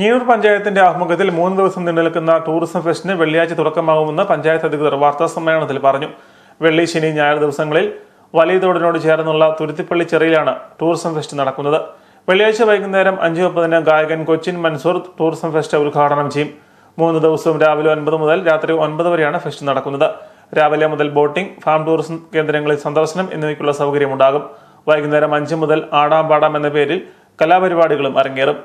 ഞീഴൂർ പഞ്ചായത്തിന്റെ ആഭിമുഖ്യത്തിൽ മൂന്ന് ദിവസം നീണ്ടുനിൽക്കുന്ന ടൂറിസം ഫെസ്റ്റിന് വെള്ളിയാഴ്ച തുടക്കമാകുമെന്ന് പഞ്ചായത്ത് അധികൃതർ വാർത്താ സമ്മേളനത്തിൽ പറഞ്ഞു. വെള്ളി ശനി ഞായർ ദിവസങ്ങളിൽ വലിയ തോടിനോട് ചേർന്നുള്ള തുരുത്തിപ്പള്ളി ചെറിയിലാണ് ടൂറിസം ഫെസ്റ്റ് നടക്കുന്നത്. വെള്ളിയാഴ്ച വൈകുന്നേരം അഞ്ചു മുപ്പതിന് ഗായകൻ കൊച്ചിൻ മൻസൂർ ടൂറിസം ഫെസ്റ്റ് ഉദ്ഘാടനം ചെയ്യും. മൂന്ന് ദിവസവും രാവിലെ ഒൻപത് മുതൽ രാത്രി ഒൻപത് വരെയാണ് ഫെസ്റ്റ് നടക്കുന്നത്. രാവിലെ മുതൽ ബോട്ടിംഗ് ഫാം ടൂറിസം കേന്ദ്രങ്ങളിൽ സന്ദർശനം എന്നിവയ്ക്കുള്ള സൗകര്യമുണ്ടാകും. വൈകുന്നേരം അഞ്ച് മുതൽ ആടാം പാടാം എന്ന പേരിൽ കലാപരിപാടികളും അരങ്ങേറും.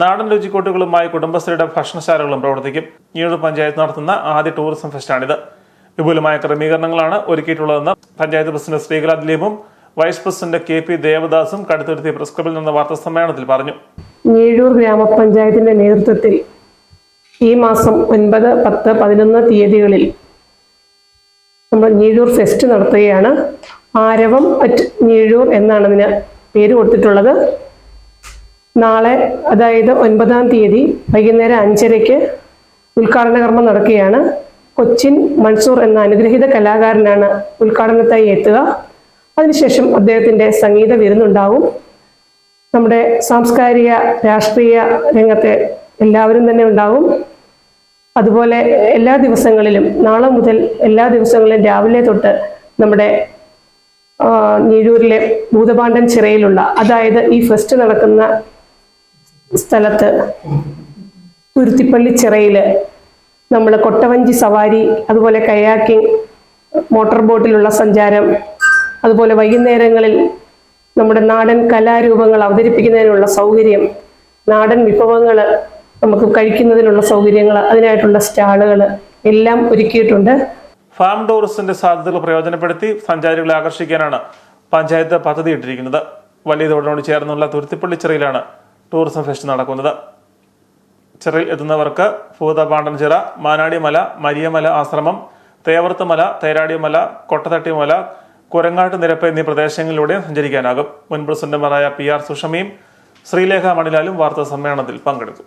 നാടൻ രുചിക്കൂട്ടുകളുമായി കുടുംബശ്രീയുടെ ഭക്ഷണശാലകളും പ്രവർത്തിക്കും. ഈഴൂർ പഞ്ചായത്ത് നടത്തുന്ന ആദ്യ ടൂറിസം ഫെസ്റ്റാണിത്. വിപുലമായ ക്രമീകരണങ്ങളാണ് ഒരുക്കിയിട്ടുള്ളതെന്ന് പഞ്ചായത്ത് പ്രസിഡന്റ് ശ്രീകല ദിലീപും വൈസ് പ്രസിഡന്റ് കെ പി ദേവദാസും കടുത്തുരുത്തി പ്രസ് ക്ലബിൽ നിന്ന് വാർത്താ സമ്മേളനത്തിൽ പറഞ്ഞു. ഞീഴൂർ ഗ്രാമപഞ്ചായത്തിന്റെ നേതൃത്വത്തിൽ ഈ മാസം ഒൻപത് പത്ത് പതിനൊന്ന് തീയതികളിൽ നമ്മൾ ഞീഴൂർ ഫെസ്റ്റ് നടത്തുകയാണ്. ആരവം അറ്റ് ഞീഴൂർ എന്നാണ് ഇതിന് പേര് കൊടുത്തിട്ടുള്ളത്. നാളെ അതായത് ഒൻപതാം തീയതി വൈകുന്നേരം അഞ്ചരയ്ക്ക് ഉദ്ഘാടന കർമ്മം നടക്കുകയാണ്. കൊച്ചിൻ മൻസൂർ എന്ന അനുഗ്രഹീത കലാകാരനാണ് ഉദ്ഘാടനത്തായി എത്തുക. അതിനുശേഷം അദ്ദേഹത്തിന്റെ സംഗീത വിരുന്നുണ്ടാവും നമ്മുടെ സാംസ്കാരിക രാഷ്ട്രീയ രംഗത്തെ എല്ലാവരും തന്നെ ഉണ്ടാവും. അതുപോലെ എല്ലാ ദിവസങ്ങളിലും നാളെ മുതൽ എല്ലാ ദിവസങ്ങളിലും രാവിലെ തൊട്ട് നമ്മുടെ ഞീഴൂരിലെ ഭൂതപാണ്ഡൻ ചിറയിലുള്ള അതായത് ഈ ഫെസ്റ്റ് നടക്കുന്ന സ്ഥലത്ത് തുരുത്തിപ്പള്ളി ചിറയിൽ നമ്മൾ കൊട്ടവഞ്ചി സവാരി അതുപോലെ കയാക്കിംഗ് മോട്ടോർ ബോട്ടിലുള്ള സഞ്ചാരം അതുപോലെ വൈകുന്നേരങ്ങളിൽ നമ്മുടെ നാടൻ കലാരൂപങ്ങൾ അവതരിപ്പിക്കുന്നതിനുള്ള സൗകര്യം നാടൻ വിഭവങ്ങൾ നമുക്ക് കഴിക്കുന്നതിനുള്ള സൗകര്യങ്ങൾ അതിനായിട്ടുള്ള സ്റ്റാളുകൾ എല്ലാം ഒരുക്കിയിട്ടുണ്ട്. ഫാം ടൂറിസത്തിന്റെ സാധ്യതകൾ പ്രയോജനപ്പെടുത്തി സഞ്ചാരികളെ ആകർഷിക്കാനാണ് പഞ്ചായത്ത് പദ്ധതി ഇട്ടിരിക്കുന്നത്. വലിയ തോടിനോട് ചേർന്നുള്ള തുരുത്തിപ്പള്ളി ചിറയിലാണ് ടൂറിസം ഫെസ്റ്റ് നടക്കുന്നത്. ചിറയിൽ എത്തുന്നവർക്ക് ഭൂതപാണ്ഡൻചിറ മാനാടിമല മരിയമല ആശ്രമം തേവർത്തുമല തേരാടിമല കൊട്ടതട്ടിമല കുരങ്ങാട്ട് നിരപ്പ് എന്നീ പ്രദേശങ്ങളിലൂടെ സഞ്ചരിക്കാനാകും. മുൻ പ്രസിഡന്റുമാരായ പി ആർ സുഷമയും ശ്രീലേഖ മണിലാലും വാർത്താ സമ്മേളനത്തിൽ പങ്കെടുത്തു.